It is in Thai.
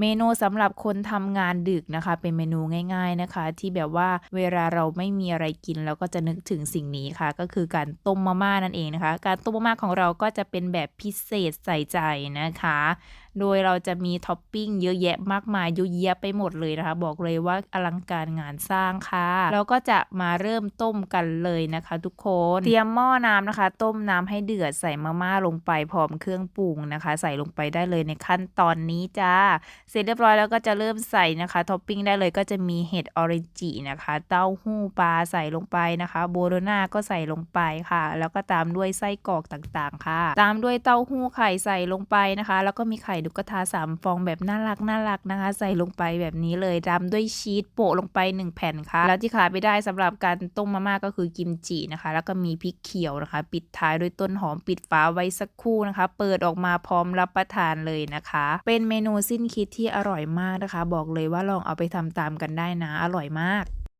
เมนูสำหรับคนทำงานดึกนะคะ เป็นเมนูง่าย ๆนะคะ ที่แบบว่าเวลาเราไม่มีอะไรกินเราก็จะนึกถึงสิ่งนี้ค่ะ ก็คือการต้มมาม่านั่นเองนะคะ การต้มมาม่าของเราก็จะเป็นแบบพิเศษใส่ใจนะคะ โดยเราจะมีท็อปปิ้งเยอะแยะมากมายเยอะแยะไปหมดเลยนะคะ บอกเลยว่าอลังการงานสร้างค่ะแล้วก็จะมาเริ่มต้มกันเลยนะคะ ทุกคนเตรียมหม้อน้ำนะคะ ต้มน้ำให้เดือดใส่มาม่าลงไปพร้อมเครื่องปรุงนะคะ ใส่ลงไปได้เลยในขั้นตอนนี้จ้าเสร็จเรียบร้อยแล้วก็จะเริ่มใส่นะคะท็อปปิ้งได้เลยก็จะมีเห็ดออริจินะคะ เต้าหู้ปลาใส่ลงไปนะคะ โบโรนาก็ใส่ลงไปค่ะ แล้วก็ตามด้วยไส้กรอกต่างๆ ค่ะ ตามด้วยเต้าหู้ไข่ใส่ลงไปนะคะ แล้วก็มีไข่ดุกกระทาสามฟองแบบน่ารักน่ารักนะคะ ใส่ลงไปแบบนี้เลยตามด้วยชีสโปะลงไป 1 แผ่นค่ะ แล้วที่ขาดไม่ได้สำหรับการต้มมาม่าก็คือกิมจินะคะ แล้วก็มีพริกเขียวนะคะ ปิดท้ายด้วยต้นหอมปิดฝาไว้สักครู่นะคะ เปิดออกมาพร้อมรับประทานเลยนะคะ เป็นเมนูสิ้นคิดที่อร่อยมากนะคะ บอกเลยว่าลองเอาไปทำตามกันได้นะ อร่อยมาก